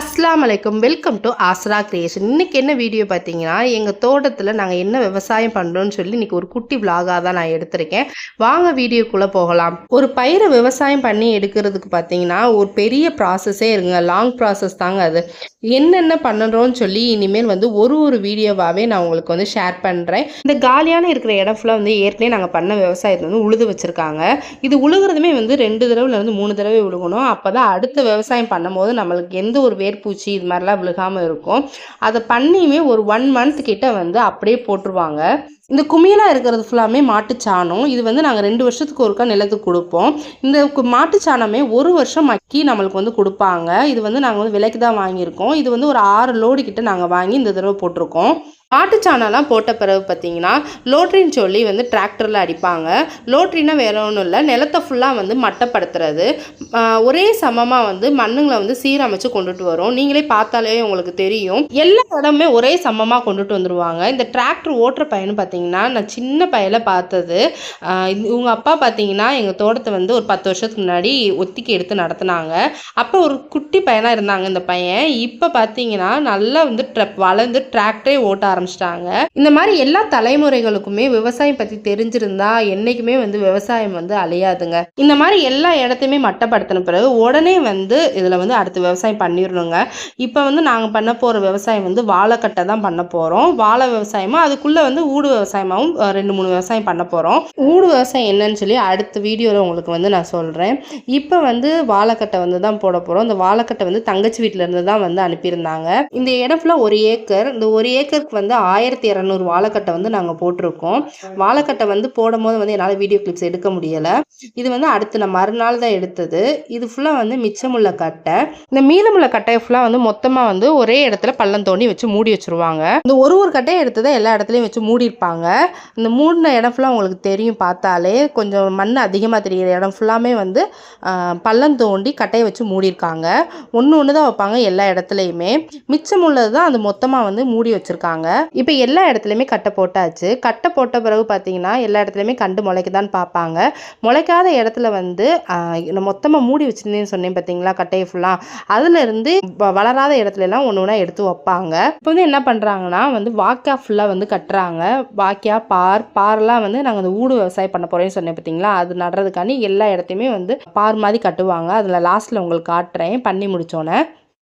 அஸ்லாம் வலைக்கம் welcome to Azra creation இன்னைக்கு என்ன வீடியோ பார்த்தீங்கன்னா எங்கள் தோட்டத்தில் நாங்கள் என்ன விவசாயம் பண்ணுறோம்னு சொல்லி இன்றைக்கி ஒரு குட்டி vlog-ஆ தான் நான் எடுத்திருக்கேன். வாங்க வீடியோக்குள்ளே போகலாம். ஒரு பயிரை விவசாயம் பண்ணி எடுக்கிறதுக்கு பார்த்தீங்கன்னா ஒரு பெரிய ப்ராசஸே இருங்க. லாங் ப்ராசஸ் தாங்க அது. என்னென்ன பண்ணுறோன்னு சொல்லி இனிமேல் வந்து ஒரு ஒரு வீடியோவாகவே நான் உங்களுக்கு வந்து ஷேர் பண்ணுறேன் இந்த காலியான இருக்கிற இடம் ஃபுல்லாக வந்து ஏற்கனவே நாங்கள் பண்ண விவசாயத்தை வந்து உழுது வச்சுருக்காங்க. இது உழுகுறதுமே வந்து ரெண்டு தடவைலேருந்து மூணு தடவை உழுகணும். அப்போ தான் அடுத்த விவசாயம் பண்ணும்போது நம்மளுக்கு எந்த ஒரு வேர்பூச்சி இது மாதிரிலாம் விழுகாமல் இருக்கும். அதை பண்ணியுமே ஒரு ஒன் மந்த் கிட்ட வந்து அப்படியே போட்டுருவாங்க. இந்த குமியலாக இருக்கிறது ஃபுல்லாமே மாட்டுச்சாணம். இது வந்து நாங்கள் ரெண்டு வருஷத்துக்கு ஒருக்கா நிலத்துக்கு கொடுப்போம். இந்த மாட்டுச்சாணமே ஒரு வருஷம் மக்கி நம்மளுக்கு வந்து கொடுப்பாங்க. இது வந்து நாங்கள் வந்து விலைக்கு தான் வாங்கியிருக்கோம். இது வந்து ஒரு ஆறு லோடு கிட்ட நாங்கள் வாங்கி இந்த தடவை போட்டிருக்கோம். மாட்டுச்சாணம்லாம் போட்ட பிறகு பார்த்தீங்கன்னா லோட்ரின்னு சொல்லி வந்து டிராக்டரில் அடிப்பாங்க. லோட்ரினா வேற ஒன்றும் இல்லை. நிலத்தை ஃபுல்லாக வந்து மட்டப்படுத்துறது. ஒரே சமமாக வந்து மண்ணுங்களை வந்து சீரமைச்சு கொண்டுட்டு வரும். நீங்களே பார்த்தாலே உங்களுக்கு தெரியும். எல்லா இடமுமே ஒரே சமமாக கொண்டுட்டு வந்துருவாங்க. இந்த டிராக்டர் ஓட்டுற பையனு பார்த்தீங்கன்னா நான் சின்ன பையில பார்த்தது. இவங்க அப்பா பார்த்தீங்கன்னா எங்கள் தோட்டத்தை வந்து ஒரு பத்து வருஷத்துக்கு முன்னாடி ஒத்திக்கி எடுத்து நடத்துனாங்க. அப்போ ஒரு குட்டி பையனாக இருந்தாங்க இந்த பையன். இப்போ பார்த்தீங்கன்னா நல்லா வந்து வளர்ந்து டிராக்டரே ஓட்ட ஆரம்பிச்சிட்டாங்க. இந்த மாதிரி எல்லா தலைமுறைகளுக்குமே விவசாயம் பற்றி தெரிஞ்சிருந்தா என்றைக்குமே வந்து விவசாயம் வந்து அழியாதுங்க. இந்த மாதிரி எல்லா இடத்தையுமே மட்டப்படுத்தின பிறகு உடனே வந்து இதில் வந்து அடுத்து விவசாயம் பண்ணிடணுங்க இப்போ வந்து நாங்கள் பண்ண போகிற விவசாயம் வந்து வாழைக்கட்டை தான் பண்ண போகிறோம் வாழை விவசாயமும் அதுக்குள்ளே வந்து ஊடு விவசாயமாகவும் ரெண்டு மூணு விவசாயம் பண்ண போகிறோம் ஊடு விவசாயம் என்னன்னு சொல்லி அடுத்த வீடியோவில் உங்களுக்கு வந்து நான் சொல்கிறேன் இப்போ வந்து வாழைக்கட்டை வந்து தான் போட போகிறோம் இந்த வாழைக்கட்டை வந்து தங்கச்சி வீட்டிலேருந்து தான் வந்து அனுப்பியிருந்தாங்க. இந்த இடம் ஃபுல்லாக ஒரு ஏக்கர். இந்த ஒரு ஏக்கருக்கு வந்து வந்து ஆயிரத்தி இரநூறு வாழைக்கட்டை வந்து நாங்கள் போட்டிருக்கோம். வாழைக்கட்டை வந்து போடும் போது வந்து என்னால் வீடியோ கிளிப்ஸ் எடுக்க முடியலை. இது வந்து அடுத்து நான் மறுநாள் தான் எடுத்தது. இது ஃபுல்லாக வந்து மிச்சமுள்ள கட்டை. இந்த மீதமுள்ள கட்டையை ஃபுல்லாக வந்து மொத்தமாக வந்து ஒரே இடத்துல பள்ளம் தோண்டி வச்சு மூடி வச்சுருவாங்க. இந்த ஒரு ஒரு கட்டையை எடுத்ததை எல்லா இடத்துலையும் வச்சு மூடியிருப்பாங்க. இந்த மூடின இடம் ஃபுல்லாக உங்களுக்கு தெரியும் பார்த்தாலே கொஞ்சம் மண் அதிகமாக தெரிகிற இடம் ஃபுல்லாமே வந்து பள்ளம் தோண்டி கட்டையை வச்சு மூடியிருக்காங்க. ஒன்று ஒன்று தான் வைப்பாங்க எல்லா இடத்துலையுமே. மிச்சம் உள்ளது தான் அது மொத்தமாக வந்து மூடி வச்சுருக்காங்க. இப்போ எல்லா இடத்துலையுமே கட்டை போட்டாச்சு. கட்டை போட்ட பிறகு பார்த்தீங்கன்னா எல்லா இடத்துலையுமே கண்டு முளைக்க தான் பார்ப்பாங்க முளைக்காத இடத்துல வந்து மொத்தமாக மூடி வச்சுருந்தேன்னு சொன்னேன் பார்த்தீங்களா கட்டையை ஃபுல்லாக அதுல இருந்து வ- வளராத இடத்துல எல்லாம் ஒன்று ஒன்றா எடுத்து வைப்பாங்க. இப்போ வந்து என்ன பண்ணுறாங்கன்னா வந்து வாக்கா ஃபுல்லாக வந்து கட்டுறாங்க. வாக்கியா பார் பார்லாம் வந்து நாங்கள் அந்த ஊடு விவசாயம் பண்ண போகிறேன்னு சொன்னேன் பார்த்தீங்களா அது நடுறதுக்காண்டி எல்லா இடத்தையுமே வந்து பார் மாதிரி கட்டுவாங்க. அதில் லாஸ்ட்டில் உங்களுக்கு காட்டுறேன். பண்ணி முடித்தோன்னே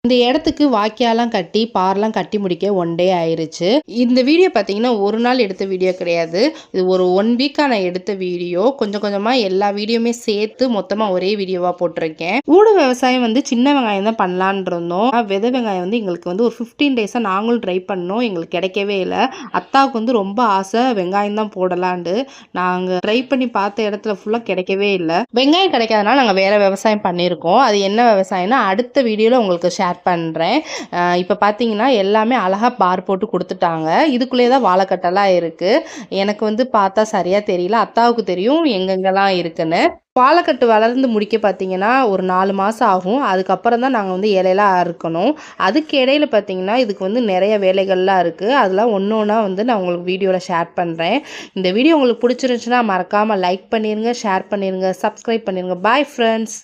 இந்த இடத்துக்கு வாக்கியாலாம் கட்டி பார்லாம் கட்டி முடிக்க ஒன் டே ஆயிருச்சு. இந்த வீடியோ பார்த்தீங்கன்னா ஒரு நாள் எடுத்த வீடியோ கிடையாது. இது ஒரு ஒன் வீக்காக நான் எடுத்த வீடியோ. கொஞ்சம் கொஞ்சமாக எல்லா வீடியோமே சேர்த்து மொத்தமாக ஒரே வீடியோவாக போட்டிருக்கேன். ஊடு விவசாயம் வந்து சின்ன வெங்காயம் தான் பண்ணலான் இருந்தோம். விதை வெங்காயம் வந்து எங்களுக்கு வந்து ஒரு ஃபிஃப்டீன் டேஸாக நாங்களும் ட்ரை பண்ணோம். எங்களுக்கு கிடைக்கவே இல்லை. அத்தாவுக்கு வந்து ரொம்ப ஆசை வெங்காயம் தான் போடலான்ட்டு. நாங்கள் ட்ரை பண்ணி பார்த்த இடத்துல ஃபுல்லாக கிடைக்கவே இல்லை. வெங்காயம் கிடைக்காதனால நாங்கள் வேறு விவசாயம் பண்ணியிருக்கோம். அது என்ன விவசாயம்னா அடுத்த வீடியோவில் உங்களுக்கு ஷேர் பண்ணுறேன் இப்போ பார்த்தீங்கன்னா எல்லாமே அழகாக பார் போட்டு கொடுத்துட்டாங்க. இதுக்குள்ளேயே தான் வாழைக்கட்டெல்லாம் இருக்குது எனக்கு வந்து பார்த்தா சரியாக தெரியல. அத்தாவுக்கு தெரியும் எங்கெங்கெல்லாம் இருக்குன்னு. வாழைக்கட்டு வளர்ந்து முடிக்க பார்த்தீங்கன்னா ஒரு நாலு மாதம் ஆகும். அதுக்கப்புறம் தான் நாங்கள் வந்து இலையெல்லாம் அறுக்கணும். அதுக்கு இடையில பார்த்தீங்கன்னா இதுக்கு வந்து நிறைய வேலைகள்லாம் இருக்குது அதெல்லாம் ஒன்று ஒன்றா வந்து நான் உங்களுக்கு வீடியோவில் ஷேர் பண்ணுறேன் இந்த வீடியோ உங்களுக்கு பிடிச்சிருந்துச்சுன்னா மறக்காமல் லைக் பண்ணிடுங்க ஷேர் பண்ணிடுங்க சப்ஸ்கிரைப் பண்ணிடுங்க பாய் ஃப்ரெண்ட்ஸ்